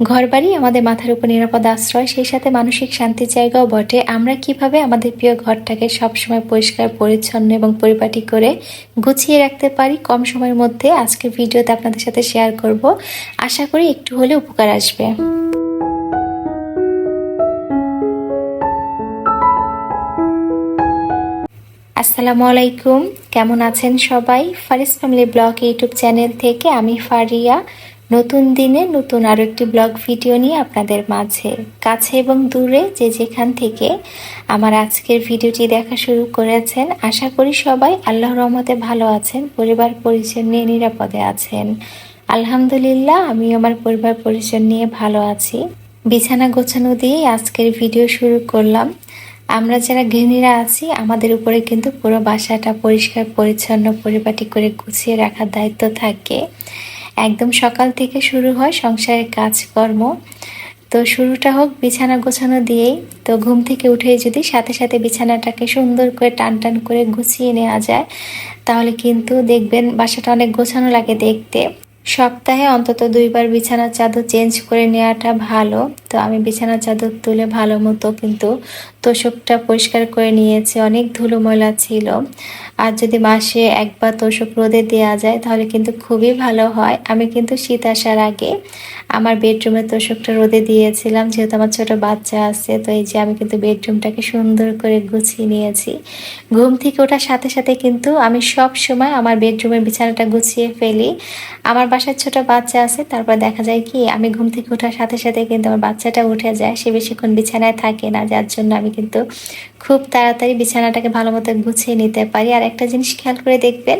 ঘরবাড়ি আমাদের মাথার উপর নিরাপদ আশ্রয়, সেই সাথে মানসিক শান্তির জায়গাও বটে। আমরা কীভাবে আমাদের প্রিয় ঘরটাকে সবসময় পরিষ্কার, পরিচ্ছন্ন এবং পরিপাটি করে গুছিয়ে রাখতে পারি, কম সময়ের মধ্যে আজকে ভিডিওতে আপনাদের সাথে শেয়ার করব। আশা করি একটু হলে উপকার আসবে। আসসালামু আলাইকুম। কেমন আছেন সবাই? Faris family blog YouTube channel থেকে আমি ফারিয়া। নতুন দিনে নতুন আরও একটি ব্লগ ভিডিও নিয়ে আপনাদের মাঝে, কাছে এবং দূরে যে যেখান থেকে আমার আজকের ভিডিওটি দেখা শুরু করেছেন, আশা করি সবাই আল্লাহ রহমতে ভালো আছেন, পরিবার পরিজন নিয়ে নিরাপদে আছেন। আলহামদুলিল্লাহ আমি আমার পরিবার পরিজন নিয়ে ভালো আছি। বিছানা গোছানো দিয়ে আজকের ভিডিও শুরু করলাম। আমরা যারা গৃহিণীরা আছি, আমাদের উপরে কিন্তু পুরো বাসাটা পরিষ্কার, পরিচ্ছন্ন, পরিপাটি করে গুছিয়ে রাখার দায়িত্ব থাকে। একদম সকাল থেকে শুরু হয় সংসারের কাজকর্ম। তো শুরুটা হোক বিছানা গোছানো দিয়েই। তো ঘুম থেকে উঠে যদি সাথে সাথে বিছানাটাকে সুন্দর করে টান টান করে গুছিয়ে নেওয়া যায়, তাহলে কিন্তু দেখবেন বাসাটা অনেক গোছানো লাগে দেখতে। সপ্তাহে অন্তত দুইবার বিছানার চাদর চেঞ্জ করে নেওয়াটা ভালো। তো আমি বিছানার চাদর তুলে ভালো মতো কিন্তু তোষকটা পরিষ্কার করে নিয়েছি, অনেক ধুলো ময়লা ছিল। আর যদি মাসে একবার তোষক রোদে দেওয়া যায়, তাহলে কিন্তু খুবই ভালো হয়। আমি কিন্তু শীত আসার আগে আমার বেডরুমের তোষকটা রোদে দিয়েছিলাম, যেহেতু আমার ছোট বাচ্চা আছে, তো এই যে আমি কিন্তু বেডরুমটাকে সুন্দর করে গুছিয়ে নিয়েছি। ঘুম থেকে ওঠার সাথে সাথে কিন্তু আমি সব সময় আমার বেডরুমের বিছানাটা গুছিয়ে ফেলি। আমার বাসার ছোট বাচ্চা আছে, তারপর দেখা যায় কি, আমি ঘুম থেকে ওঠার সাথে সাথে কিন্তু আমার বাচ্চাটা উঠে যায়, সে বেশিক্ষণ বিছানায় থাকে না, যার জন্য আমি কিন্তু খুব তাড়াতাড়ি বিছানাটাকে ভালো মতো গুছিয়ে নিতে পারি। আর একটা জিনিস খেয়াল করে দেখবেন,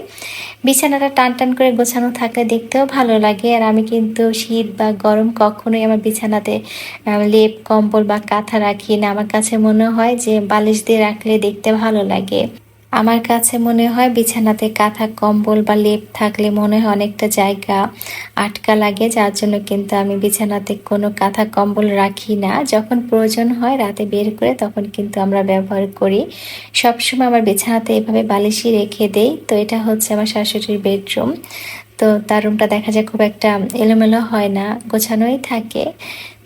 বিছানাটা টান টান করে গোছানো থাকলে দেখতেও ভালো লাগে। আর আমি কিন্তু শীত বা গরম কখনোই আমার বিছানাতে লেপ, কম্বল বা কাঁথা রাখি না। আমার কাছে মনে হয় যে বালিশ দিয়ে রাখলে দেখতে ভালো লাগে। আমার কাছে মনে হয় বিছানাতে কাঁথা, কম্বল বা লেপ থাকলে মনে হয় অনেকটা জায়গা আটকা লাগে, যার জন্য কিন্তু আমি বিছানাতে কোনো কাঁথা, কম্বল রাখি না। যখন প্রয়োজন হয় রাতে বের করে তখন কিন্তু আমরা ব্যবহার করি। সবসময় আমার বিছানাতে এভাবে বালিশই রেখে দেই। তো এটা হচ্ছে আমার শাশুড়ির বেডরুম। তো তার রুমটা দেখা যায় খুব একটা এলোমেলো হয় না, গোছানোই থাকে।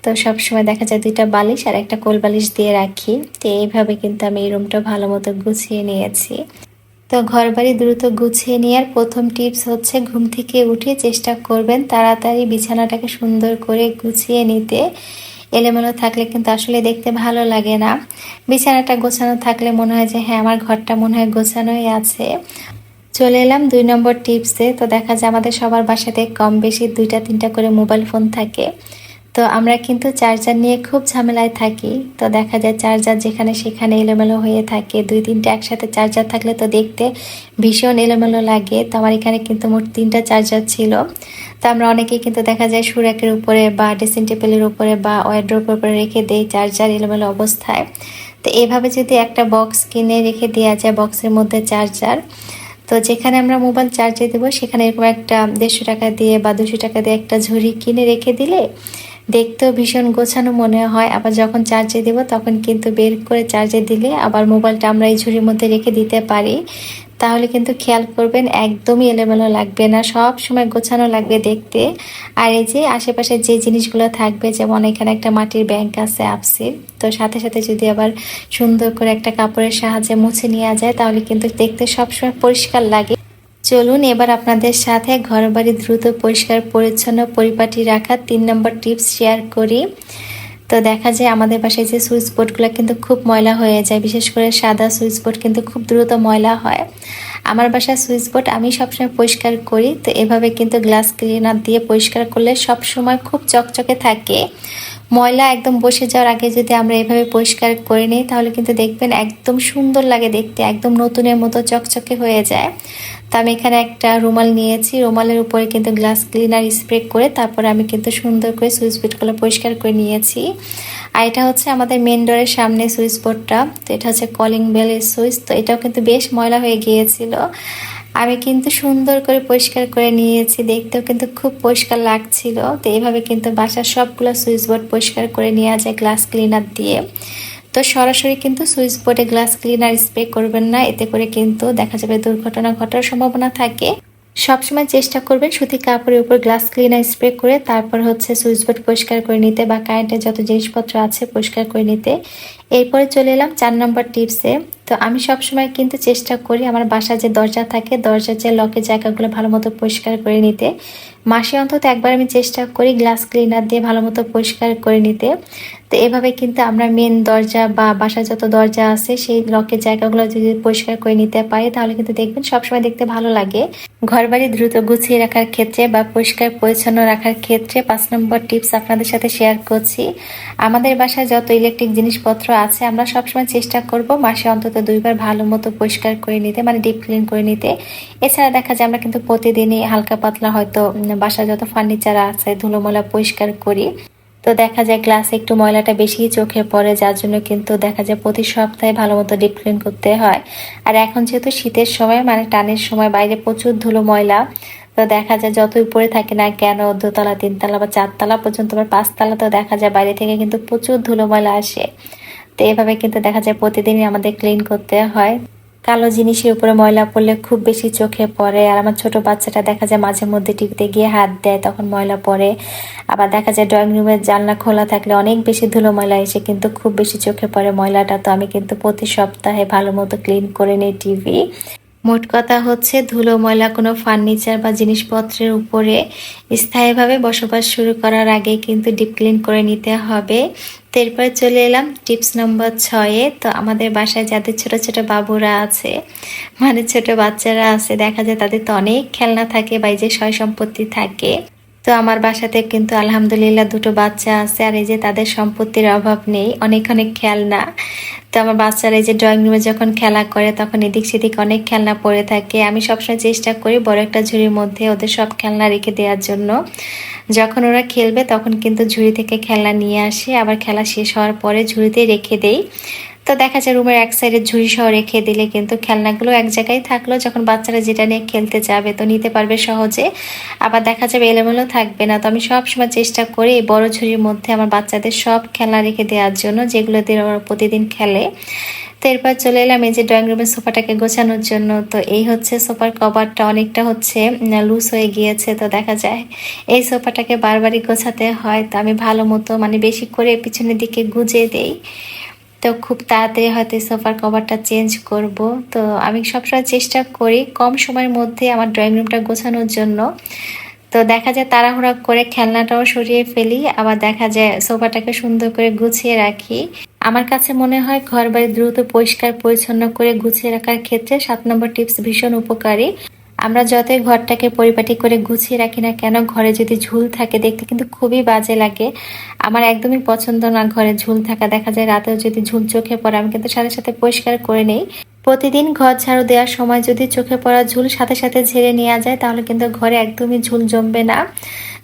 তো সবসময় দেখা যায় দুইটা বালিশ আর একটা কোল বালিশ দিয়ে রাখি। তো এইভাবে কিন্তু আমি এই রুমটা ভালো মতো গুছিয়ে নিয়েছি। তো ঘর বাড়ি দ্রুত গুছিয়ে নেওয়ার প্রথম টিপস হচ্ছে ঘুম থেকে উঠে চেষ্টা করবেন তাড়াতাড়ি বিছানাটাকে সুন্দর করে গুছিয়ে নিতে। এলোমেলো থাকলে কিন্তু আসলে দেখতে ভালো লাগে না। বিছানাটা গোছানো থাকলে মনে হয় যে হ্যাঁ আমার ঘরটা মনে হয় গোছানোই আছে। চলে এলাম দুই নম্বর টিপসে তো দেখা যায় আমাদের সবার বাসাতে কম বেশি দুইটা, তিনটা করে মোবাইল ফোন থাকে। তো আমরা কিন্তু চার্জার নিয়ে খুব ঝামেলায় থাকি। তো দেখা যায় চার্জার যেখানে সেখানে এলোমেলো হয়ে থাকে। দুই তিনটে একসাথে চার্জার থাকলে তো দেখতে ভীষণ এলোমেলো লাগে। তো আমার এখানে কিন্তু মোট তিনটা চার্জার ছিল। তো আমরা অনেকেই কিন্তু দেখা যায় সুরাকের উপরে বা ড্রেসিং টেবিলের উপরে বা ওয়ার্ড্রোপের উপরে রেখে দেই চার্জার এলোমেলো অবস্থায়। তো এভাবে যদি একটা বক্স কিনে রেখে দেওয়া যায়, বক্সের মধ্যে চার্জার, তো যেখানে আমরা মোবাইল চার্জে দেবো সেখানে এরকম একটা দেড়শো টাকা দিয়ে বা দুশো টাকা দিয়ে একটা ঝুড়ি কিনে রেখে দিলে দেখতেও ভীষণ গোছানো মনে হয়। আবার যখন চার্জে দেব, তখন কিন্তু বের করে চার্জে দিলে আবার মোবাইলটা আমরা এই ঝুড়ির মধ্যে রেখে দিতে পারি। তাহলে কিন্তু খেয়াল করবেন, একদমই এলোমেলো লাগবে না। সব সময় গোছানো লাগবে দেখতে। আর এই যে আশেপাশে যে জিনিসগুলো থাকবে, যেমন এখানে একটা মাটির ব্যাংক আছে আপসির তো সাথে সাথে যদি আবার সুন্দর করে একটা কাপড়ের সাহায্যে মুছে নেওয়া যায়, তাহলে কিন্তু দেখতে সবসময় পরিষ্কার লাগে। চলুন এবার আপনাদের সাথে ঘরবাড়ি দ্রুত, পরিষ্কার, পরিচ্ছন্ন, পরিপাটি রাখার তিন নম্বর টিপস শেয়ার করি। তো দেখা যায় আমাদের বাসায় যে সুইচ বোর্ডগুলো কিন্তু খুব ময়লা হয়ে যায়, বিশেষ করে সাদা সুইচ বোর্ড কিন্তু খুব দ্রুত ময়লা হয়। আমার বাসায় সুইচ বোর্ড আমি সবসময় পরিষ্কার করি, তো এভাবে কিন্তু গ্লাস ক্লিনার দিয়ে পরিষ্কার করলে সব সময় খুব চকচকে থাকে। ময়লা একদম বসে যাওয়ার আগে যদি আমরা এভাবে পরিষ্কার করে নিই, তাহলে কিন্তু দেখবেন একদম সুন্দর লাগে দেখতে, একদম নতুনের মতো চকচকে হয়ে যায়। তো আমি এখানে একটা রুমাল নিয়েছি, রুমালের উপরে কিন্তু গ্লাস ক্লিনার স্প্রে করে তারপরে আমি কিন্তু সুন্দর করে সুইচ বোর্ডগুলো পরিষ্কার করে নিয়েছি। আর এটা হচ্ছে আমাদের মেন ডোরের সামনে সুইচ বোর্ডটা, তো এটা হচ্ছে কলিং বেলের সুইচ, তো এটাও কিন্তু বেশ ময়লা হয়ে গিয়েছিল। আমি কিন্তু সুন্দর করে পরিষ্কার করে নিয়েছি। দেখতেও কিন্তু খুব পরিষ্কার লাগছিল। তো এইভাবে কিন্তু বাসার সবগুলো সুইচ বোর্ড পরিষ্কার করে নেওয়া যায় গ্লাস ক্লিনার দিয়ে। তো সরাসরি কিন্তু সুইচ বোর্ডে গ্লাস ক্লিনার স্প্রে করবেন না। এতে করে কিন্তু দেখা যাবে দুর্ঘটনা ঘটার সম্ভাবনা থাকে। সবসময় চেষ্টা করবেন সুতি কাপড়ের উপর গ্লাস ক্লিনার স্প্রে করে তারপর হচ্ছে সুইচ বোর্ড পরিষ্কার করে নিতে বা কারেন্টের যত জিনিসপত্র আছে পরিষ্কার করে নিতে। এরপরে চলে এলাম চার নম্বর টিপসে। তো আমি সবসময় কিন্তু চেষ্টা করি আমার বাসার যে দরজা থাকে, দরজার যে লকের জায়গাগুলো ভালো মতো পরিষ্কার করে নিতে। মাসে অন্তত একবার আমি চেষ্টা করি গ্লাস ক্লিনার দিয়ে ভালো মতো পরিষ্কার করে নিতে। তো এভাবে কিন্তু আমরা মেন দরজা বা বাসার যত দরজা আছে, সেই লকের জায়গাগুলো যদি পরিষ্কার করে নিতে পারি, তাহলে কিন্তু দেখবেন সবসময় দেখতে ভালো লাগে। ঘর বাড়ি দ্রুত গুছিয়ে রাখার ক্ষেত্রে বা পরিষ্কার পরিচ্ছন্ন রাখার ক্ষেত্রে পাঁচ নম্বর টিপস আপনাদের সাথে শেয়ার করছি। আমাদের বাসায় যত ইলেকট্রিক জিনিসপত্র আছে, আমরা সবসময় চেষ্টা করব মাসে অন্তত দুইবার ভালো মতো পরিষ্কার করে নিতে মানে ডিপ ক্লিন করে নিতে। এছাড়া দেখা যায় আমরা কিন্তু প্রতিদিনই হালকা পাতলা হয়তো বাসায় যত ফার্নিচার আছে, ধুলোমলা পরিষ্কার করি। তো দেখা যায় গ্লাসে একটু ময়লাটা বেশি চোখে পড়ে, যার জন্য কিন্তু দেখা যায় প্রতি সপ্তাহে ভালো মতো ডিপ ক্লিন করতে হয়। আর এখন যেহেতু শীতের সময় মানে টানের সময়, বাইরে প্রচুর ধুলো ময়লা, তো দেখা যায় যত উপরে থাকে না কেন, দোতলা, তিনতলা বা চারতলা পর্যন্ত বা পাঁচতলা তো দেখা যায় বাইরে থেকে কিন্তু প্রচুর ধুলো ময়লা আসে। তো এভাবে কিন্তু দেখা যায় প্রতিদিনই আমাদের ক্লিন করতে হয়। কালো জিনিসের উপরে ময়লা পড়লে খুব বেশি চোখে পড়ে। আর আমার ছোট বাচ্চাটা দেখা যায় মাঝে মধ্যে টিভিতে গিয়ে হাত দেয়, তখন ময়লা পড়ে। আবার দেখা যায় ড্রয়িং রুমের জানলা খোলা থাকলে অনেক বেশি ধুলো ময়লা এসে কিন্তু খুব বেশি চোখে পড়ে। ময়লাটা তো আমি কিন্তু প্রতি সপ্তাহে ভালো মতো ক্লিন করে নিই টিভি। মোট কথা হচ্ছে ধুলো, ময়লা, কোনো ফার্নিচার বা জিনিসপত্রের উপরে স্থায়ীভাবে বসবাস শুরু করার আগে কিন্তু ডিপ ক্লিন করে নিতে হবে। এরপরে চলে এলাম টিপস নম্বর ছয়ে। তো আমাদের বাসায় যাদের ছোট ছোট বাবুরা আছে মানে ছোট বাচ্চারা আছে, দেখা যায় তাদের তো অনেক খেলনা থাকে বা এই যে সয় সম্পত্তি থাকে। তো আমার বাসাতে কিন্তু আলহামদুলিল্লাহ দুটো বাচ্চা আছে, আর এই যে তাদের সম্পত্তির অভাব নেই, অনেক অনেক খেলনা। তো আমার বাচ্চারা এই যে ড্রয়িং রুমে যখন খেলা করে, তখন এদিক সেদিক অনেক খেলনা পড়ে থাকে। আমি সবসময় চেষ্টা করি বড় একটা ঝুড়ির মধ্যে ওদের সব খেলনা রেখে দেওয়ার জন্য। যখন ওরা খেলবে তখন কিন্তু ঝুড়ি থেকে খেলনা নিয়ে আসে, আবার খেলা শেষ হওয়ার পরে ঝুড়িতে রেখে দেই। তো দেখা যায় রুমের এক সাইডে ঝুড়ি সহ রেখে দিলে কিন্তু খেলনাগুলো এক জায়গায় থাকল। যখন বাচ্চারা যেটা নিয়ে খেলতে যাবে তো নিতে পারবে সহজে। আবার দেখা যাবে এলোমেলো থাকবে না। তো আমি সব সময় চেষ্টা করি এই বড় ঝুড়ির মধ্যে আমার বাচ্চাদের সব খেলনা রেখে দেওয়ার জন্য, যেগুলো দিয়ে ওরা প্রতিদিন খেলে। তো এরপর চলে এলাম এই যে ড্রয়িং রুমের সোফাটাকে গোছানোর জন্য। তো এই হচ্ছে সোফার কভারটা অনেকটা হচ্ছে লুজ হয়ে গিয়েছে। তো দেখা যায় এই সোফাটাকে বারবারই গোছাতে হয়। তো আমি ভালো মতো মানে বেশি করে পিছনের দিকে গুজে দেই। তো খুব তাড়াতাড়ি হয়তো সোফার কভারটা চেঞ্জ করব। তো আমি সবসময় চেষ্টা করি কম সময়ের মধ্যে আমার ড্রয়িং রুমটা গোছানোর জন্য। তো দেখা যায় তাড়াহুড়া করে খেলনাটাও সরিয়ে ফেলি, আবার দেখা যায় সোফাটাকে সুন্দর করে গুছিয়ে রাখি। আমার কাছে মনে হয় ঘর বাড়ি দ্রুত পরিষ্কার পরিচ্ছন্ন করে গুছিয়ে রাখার ক্ষেত্রে সাত নম্বর টিপস ভীষণ উপকারী। আমরা যতই ঘরটাকে পরিপাটি করে গুছিয়ে রাখি না কেন, ঘরে যদি ঝুল থাকে দেখতে কিন্তু খুবই বাজে লাগে। আমার একদমই পছন্দ না ঘরে ঝুল থাকা। দেখা যায় রাতেও যদি ঝুল চোখে পড়ে, আমি কিন্তু সাথে সাথে পরিষ্কার করে নেই। প্রতিদিন ঘর ঝাড়ু দেওয়ার সময় যদি চোখে পড়া ঝুল সাথে সাথে ঝেড়ে নেওয়া যায়, তাহলে কিন্তু ঘরে একদমই ঝুল জমবে না।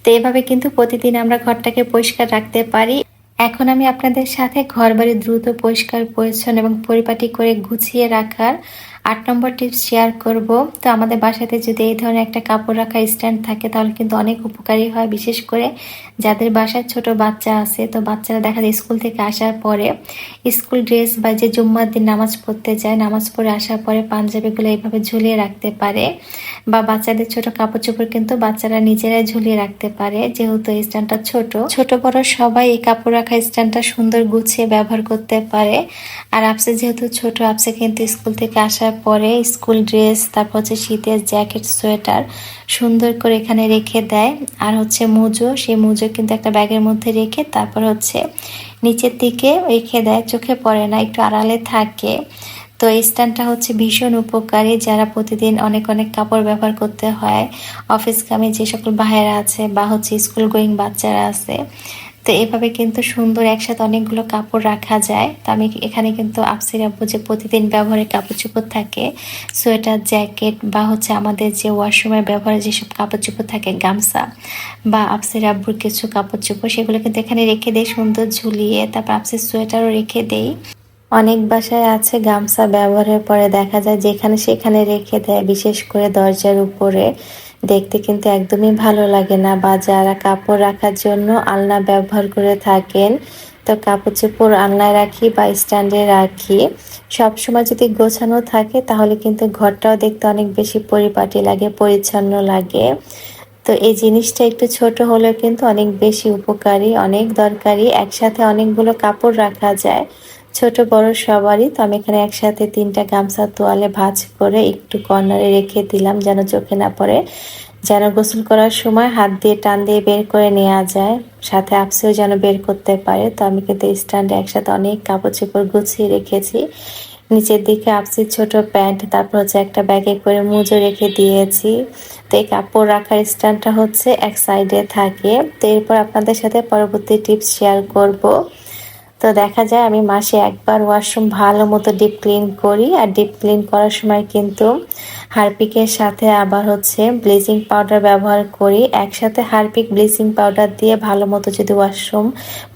তো এভাবে কিন্তু প্রতিদিন আমরা ঘরটাকে পরিষ্কার রাখতে পারি। এখন আমি আপনাদের সাথে ঘর বাড়ি দ্রুত পরিষ্কার, পরিচ্ছন্ন এবং পরিপাটি করে গুছিয়ে রাখার আট নম্বর টিপস শেয়ার করব। তো আমাদের বাসাতে যদি এই ধরনের একটা কাপড় রাখার স্ট্যান্ড থাকে, তাহলে কিন্তু অনেক উপকারী হয়, বিশেষ করে যাদের বাসায় ছোট বাচ্চা আছে। তো বাচ্চারা দেখা যায় স্কুল থেকে আসার পরে স্কুল ড্রেস বা যে জুম্মার দিন নামাজ পড়তে যায়, নামাজ পড়ে আসার পরে পাঞ্জাবিগুলো এইভাবে ঝুলিয়ে রাখতে পারে। বা বাচ্চাদের ছোট কাপড় চোপড় কিন্তু বাচ্চারা নিজেরাই ঝুলিয়ে রাখতে পারে, যেহেতু এই স্ট্যান্ডটা ছোট। ছোট, বড় সবাই এই কাপড় রাখা স্ট্যান্ডটা সুন্দর গুছিয়ে ব্যবহার করতে পারে। আর আপসে যেহেতু ছোট, আপসে কিন্তু স্কুল থেকে আসার পরে স্কুল ড্রেস, তারপর হচ্ছে শীতের জ্যাকেট, সোয়েটার সুন্দর করে এখানে রেখে দেয়। আর হচ্ছে মুজো, সেই মুজো কিন্তু একটা ব্যাগের মধ্যে রেখে তারপর হচ্ছে নিচের দিকে রেখে দেয়, চোখে পড়ে না, একটু আড়ালে থাকে। তো এই স্ট্যান্ডটা হচ্ছে ভীষণ উপকারী, যারা প্রতিদিন অনেক অনেক কাপড় ব্যবহার করতে হয় অফিস কামে যে সকল বাহেরা আছে বা হচ্ছে স্কুল গোয়িং বাচ্চারা আছে। তো এভাবে কিন্তু সুন্দর একসাথে অনেকগুলো কাপড় রাখা যায়। তো আমি এখানে কিন্তু আফসির আব্বু যে প্রতিদিন ব্যবহারের কাপড় চোপড় থাকে, সোয়েটার, জ্যাকেট বা হচ্ছে আমাদের যে ওয়াশরুমের ব্যবহারে যেসব কাপড় চোপড় থাকে, গামছা বা আফসির আব্বুর কিছু কাপড় চোপড় সেগুলো কিন্তু এখানে রেখে দেয় সুন্দর ঝুলিয়ে। তারপর আফসির সোয়েটারও রেখে দেই। অনেক বাসায় আছে গামছা ব্যবহারের পরে দেখা যায় যেখানে সেখানে রেখে দেয়, বিশেষ করে দরজার উপরে। দেখতে কিন্তু একদমই ভালো লাগে না। বা যারা কাপড় রাখার জন্য আলনা ব্যবহার করে থাকেন, তো কাপড় চোপড় আলনায় রাখি বা স্ট্যান্ডে রাখি। সব সময় যদি গোছানো থাকে, তাহলে কিন্তু ঘরটাও দেখতে অনেক বেশি পরিপাটি লাগে, পরিচ্ছন্ন লাগে। তো এই জিনিসটা একটু ছোট হলেও কিন্তু অনেক বেশি উপকারী, অনেক দরকারি। একসাথে অনেকগুলো কাপড় রাখা যায়। ছোট বড় সবারই, তো আমি এখানে একসাথে তিনটা গামছা তোয়ালে ভাজ করে একটু কর্নারে রেখে দিলাম যেন চোখে না পড়ে। যেন গোসল করার সময় হাত দিয়ে টান দিয়ে বের করে নেওয়া যায়, সাথে আপসেও যেন বের করতে পারে। তো আমি কিন্তু স্ট্যান্ডে একসাথে অনেক কাপড় চোপড় গুছিয়ে রেখেছি। নিচের দিকে আপসির ছোট প্যান্ট, তারপর হচ্ছে একটা ব্যাগে করে মুজো রেখে দিয়েছি। তো এই কাপড় রাখার স্ট্যান্ডটা হচ্ছে এক সাইডে থাকে। তো এরপর আপনাদের সাথে পরবর্তী টিপস শেয়ার করব। তো দেখা যায় আমি মাসে একবার ওয়াশরুম ভালো মতো ডিপ ক্লিন করি। আর ডিপ ক্লিন করার সময় কিন্তু হারপিকের সাথে আবার হচ্ছে ব্লিচিং পাউডার ব্যবহার করি। একসাথে হারপিক ব্লিচিং পাউডার দিয়ে ভালো মতো যদি ওয়াশরুম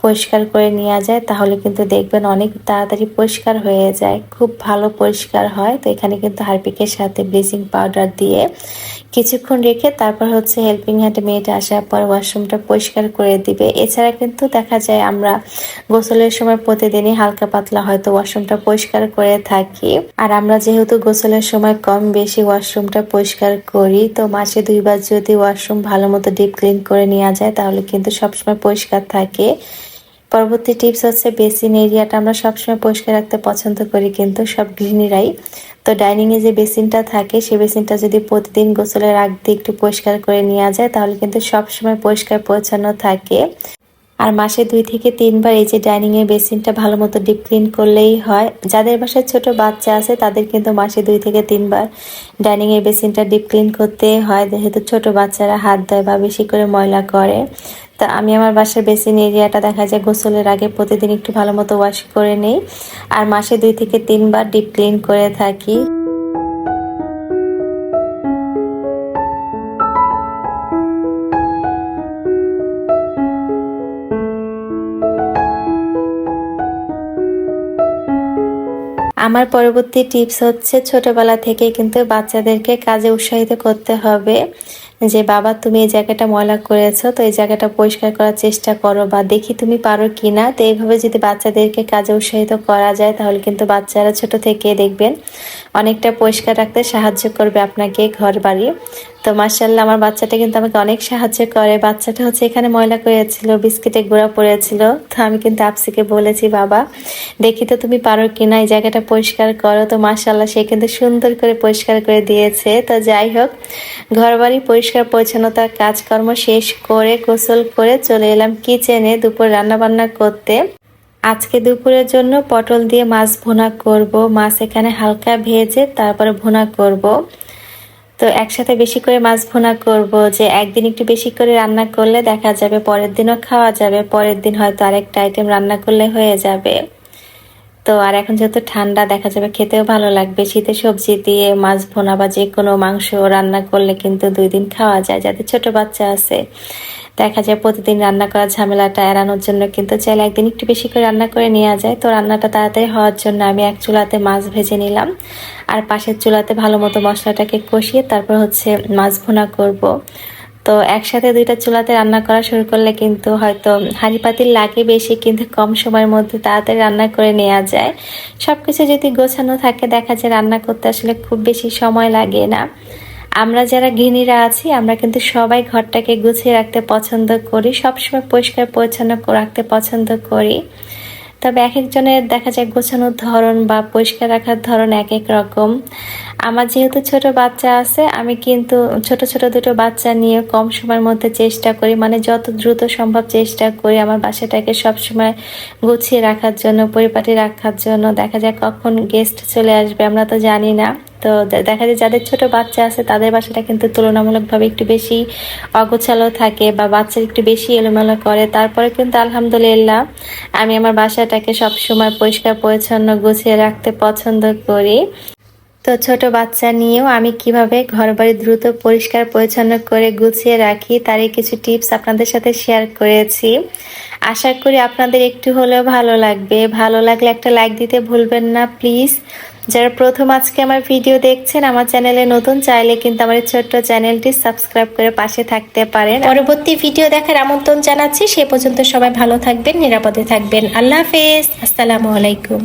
পরিষ্কার করে নেওয়া যায়, তাহলে কিন্তু দেখবেন অনেক তাড়াতাড়ি পরিষ্কার হয়ে যায়। খুব ভালো পরিষ্কার হয়। তো এখানে কিন্তু হারপিকের সাথে ব্লিচিং পাউডার দিয়ে কিছুক্ষণ রেখে তারপর হচ্ছে হেল্পিং হ্যান্ড মেয়েটা আসার পর ওয়াশরুমটা পরিষ্কার করে দিবে। এছাড়া কিন্তু দেখা যায় আমরা গোসলের সময় প্রতিদিনই হালকা পাতলা হয়তো ওয়াশরুমটা পরিষ্কার করে থাকি। আর আমরা যেহেতু গোসলের সময় কম বেশি ওয়াশরুমটা পরিষ্কার করি, তো মাসে দুইবার যদি ওয়াশরুম ভালো মতো ডিপ ক্লিন করে নেওয়া যায়, তাহলে কিন্তু সবসময় পরিষ্কার থাকে। পরবর্তী টিপস হচ্ছে বেসিন এরিয়াটা আমরা সবসময় পরিষ্কার রাখতে পছন্দ করি, কিন্তু সব গৃহিণীরাই তো ডাইনিং ডাইনিংয়ে যে বেসিনটা থাকে সেই বেসিনটা যদি প্রতিদিন গোসলের আগ দিয়ে একটু পরিষ্কার করে নেওয়া যায়, তাহলে কিন্তু সবসময় পরিষ্কার পরিচ্ছন্ন থাকে। আর মাসে দুই থেকে তিনবার এই যে ডাইনিংয়ে বেসিনটা ভালো মতো ডিপ ক্লিন করলেই হয়। যাদের বাসায় ছোট বাচ্চা আছে, তাদের কিন্তু মাসে দুই থেকে তিনবার ডাইনিংয়ের বেসিনটা ডিপ ক্লিন করতে হয়। যেহেতু ছোট বাচ্চারা হাত দেয় বা বেশি করে ময়লা করে। তা আমি আমার বাসার বেসিন এরিয়াটা দেখা যায় গোসলের আগে প্রতিদিন একটু ভালো মতো ওয়াশ করে নেই। আর মাসে দুই থেকে তিনবার ডিপ ক্লিন করে থাকি। আমার পরবর্তী টিপস হচ্ছে ছোটবেলা থেকে কিন্তু বাচ্চাদেরকে কাজে উৎসাহিত করতে হবে। যে, বাবা, তুমি এই জায়গাটা ময়লা করেছ, তো এই জায়গাটা পরিষ্কার করার চেষ্টা করো বা দেখি তুমি পারো কি না তো এইভাবে যদি বাচ্চাদেরকে কাজে উৎসাহিত করা যায়, তাহলে কিন্তু বাচ্চারা ছোট থেকে দেখবেন অনেকটা পরিষ্কার রাখতে সাহায্য করবে আপনাকে ঘর বাড়ি তো মার্শাল্লাহ আমার বাচ্চাটা কিন্তু আমাকে অনেক সাহায্য করে। বাচ্চাটা হচ্ছে এখানে ময়লা করেছিল, বিস্কিটে গোড়া পড়েছিল। তো আমি কিন্তু আপসিকে বলেছি, বাবা, দেখি তো তুমি পারো কিনা, এই জায়গাটা পরিষ্কার করো। তো মার্শাল্লাহ সে কিন্তু সুন্দর করে পরিষ্কার করে দিয়েছে। তো যাই হোক ঘর বাড়ি পরিচ্ছন্নতার কাজকর্ম শেষ করে গোসল করে চলে এলাম কিচেনে দুপুর রান্না বান্না করতে। আজকে দুপুরের জন্য পটল দিয়ে মাছ ভুনা করব। মাছ এখানে হালকা ভেজে তারপরে ভুনা করব। তো একসাথে বেশি করে মাছ ভুনা করব যে একদিন একটু বেশি করে রান্না করলে দেখা যাবে পরের দিনও খাওয়া যাবে, পরের দিন হয়তো আরেকটা আইটেম রান্না করলে হয়ে যাবে। তো আর এখন যেহেতু ঠান্ডা, দেখা যাবে খেতেও ভালো লাগবে। শীতে সবজি দিয়ে মাছ ভোনা বা যে কোনো মাংস রান্না করলে কিন্তু দুই দিন খাওয়া যায় যাদের ছোট বাচ্চা আছে। দেখা যায় প্রতিদিন রান্না করার ঝামেলাটা এড়ানোর জন্য কিন্তু চাইলে একদিন একটু বেশি করে রান্না করে নেওয়া যায়। তো রান্নাটা তাড়াতাড়ি হওয়ার জন্য আমি এক চুলাতে মাছ ভেজে নিলাম। আর পাশের চুলাতে ভালো মতো মশলাটাকে কষিয়ে তারপর হচ্ছে মাছ ভোনা করব। তো একসাথে দুইটা চুলাতে রান্না করা শুরু করলে কিন্তু হয়তো হাঁড়ি পাতিল লাগে বেশি, কিন্তু কম সময়ের মধ্যে তাড়াতাড়ি রান্না করে নেওয়া যায়। সব কিছু যদি গোছানো থাকে, দেখা যায় রান্না করতে আসলে খুব বেশি সময় লাগে না। আমরা যারা গৃহিণীরা আছি, আমরা কিন্তু সবাই ঘরটাকে গুছিয়ে রাখতে পছন্দ করি, সবসময় পরিষ্কার পরিচ্ছন্ন রাখতে পছন্দ করি। তবে এক একজনের দেখা যায় গোছানোর ধরন বা পরিষ্কার রাখার ধরন এক এক রকম। আমার যেহেতু ছোট বাচ্চা আছে, আমি কিন্তু ছোট ছোট দুটো বাচ্চা নিয়ে কম সময়ের মধ্যে চেষ্টা করি। মানে যত দ্রুত সম্ভব চেষ্টা করি আমার বাসাটাকে সবসময় গুছিয়ে রাখার জন্য, পরিপাটি রাখার জন্য। দেখা যায় কখন গেস্ট চলে আসবে, আমরা তো জানি না। তো দেখা যায় যাদের ছোট বাচ্চা আছে, তাদের বাসাটা কিন্তু তুলনামূলকভাবে একটু বেশি অগোছালো থাকে বা বাচ্চা একটু বেশি এলোমেলো করে। তারপরে কিন্তু আলহামদুলিল্লাহ আমি আমার বাসাটাকে সবসময় পরিষ্কার, পরিচ্ছন্ন গুছিয়ে রাখতে পছন্দ করি। তো ছোট বাচ্চা নিয়েও আমি কীভাবে ঘর ঘরবাড়ি দ্রুত পরিষ্কার, পরিচ্ছন্ন করে গুছিয়ে রাখি তারই কিছু টিপস আপনাদের সাথে শেয়ার করেছি। আশা করি আপনাদের একটু হলেও ভালো লাগবে। ভালো লাগলে একটা লাইক দিতে ভুলবেন না, প্লিজ। যারা প্রথম আজকে আমার ভিডিও দেখছেন, আমার চ্যানেলে নতুন, চাইলে কিন্তু আমার ছোট্ট চ্যানেলটি সাবস্ক্রাইব করে পাশে থাকতে পারেন। পরবর্তী ভিডিও দেখার আমন্ত্রণ জানাচ্ছি। সে পর্যন্ত সবাই ভালো থাকবেন, নিরাপদে থাকবেন। আল্লাহ হাফেজ। আসসালামু আলাইকুম।